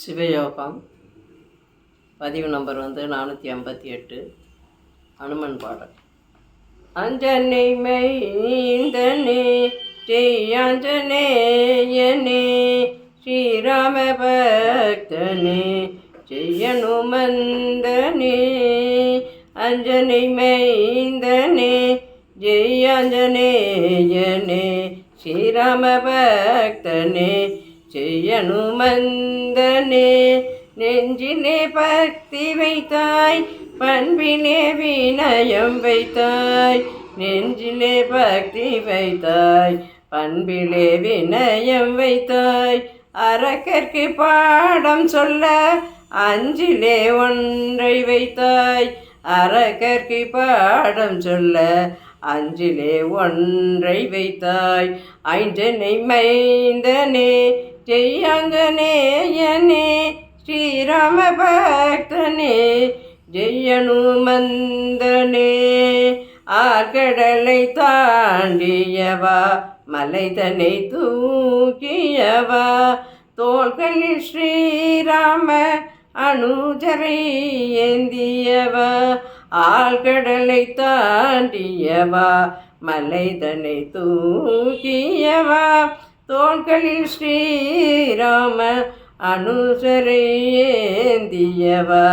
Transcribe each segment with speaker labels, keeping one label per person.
Speaker 1: சிவயோகம். பதிவு நம்பர் வந்து நானூற்றி ஐம்பத்தி எட்டு. அனுமன் பாடல். அஞ்சனை மைந்தனே ஜெயாஞ்சனேயனே ஸ்ரீராம பக்தனே ஜெயனுமந்தனே. அஞ்சனை மைந்தனே ஜெயாஞ்சனேயனே ஸ்ரீராம பக்தனே செய்யனுமந்தனே நெஞ்சிலே பக்தி வைத்தாய் பண்பிலே வினயம் வைத்தாய் நெஞ்சிலே பக்தி வைத்தாய் பண்பிலே வினயம் வைத்தாய். அரக்கற்கு பாடம் சொல்ல அஞ்சிலே ஒன்றை வைத்தாய். அரக்கற்கு பாடம் சொல்ல அஞ்சிலே ஒன்றை வைத்தாய். ஐந்தனை மைந்தனே ஜெய்யங்கனேயனே ஸ்ரீராம பக்தனே ஜெய்யனுமந்தனே ஆர்கடலை தாண்டியவா மலைதனை தூக்கியவா தோள்களில் ஸ்ரீராம அணுஜரை ஏந்தியவா. ஆழ்கடலை தாண்டியவா மலைதனை தூக்கியவா. தோள்களில் ஸ்ரீராம அனுசரை ஏந்தியவா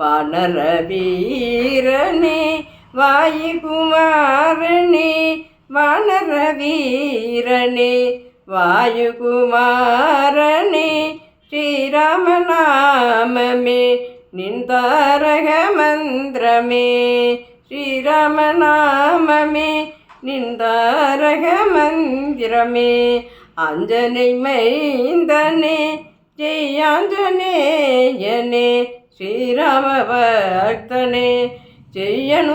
Speaker 1: வானர வீரனே வாயுகுமாரனே வானர வீரனே வாயுகுமாரனே ஸ்ரீராமநாமமே நின்தாரக மந்திரமே ஸ்ரீராமநாமமே நின்தாரக மந்திரமே அஞ்சனை மைந்தனே ஜெயாஞ்சனேயனே ஸ்ரீராம பக்தனே ஜெயனுமந்தனே.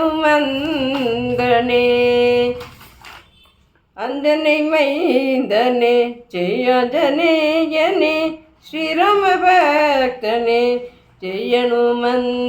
Speaker 1: அந்தனை மைந்தனே ஜெயாஞ்சனேயனே ஸ்ரீராம பக்தனே ஜெயனுமந்தனே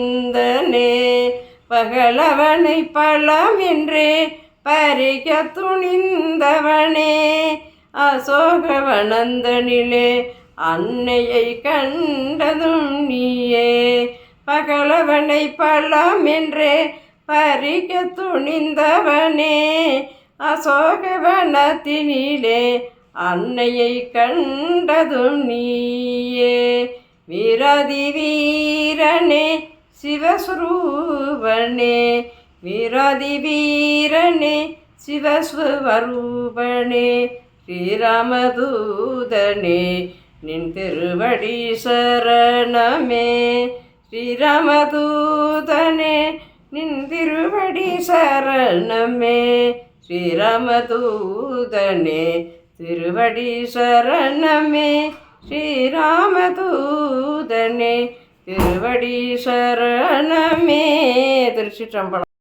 Speaker 1: பகலவனை பழம் என்றே பறிக துணிந்தவனே. அசோகவனந்தனிலே அன்னையை கண்டதும் நீயே பகலவனை பழம் என்றே பறிக துணிந்தவனே. அசோகவனத்தினிலே அன்னையை கண்டதும் நீயே. வீராதி வீரனே சிவஸ்வரூபனே வீராதி வீரனே சிவஸ்வரூபனே ஸ்ரீராமதூதனே நின் திருவடி சரணமே. ஸ்ரீராமதூதனே நின் திருவடி சரணமே. ஸ்ரீராமதூதனே திருவடி சரணமே. ஸ்ரீராமதூ ஸ்ரீராமதூதனே திருவடி சரணமே. திருச்சிற்றம்பலம்.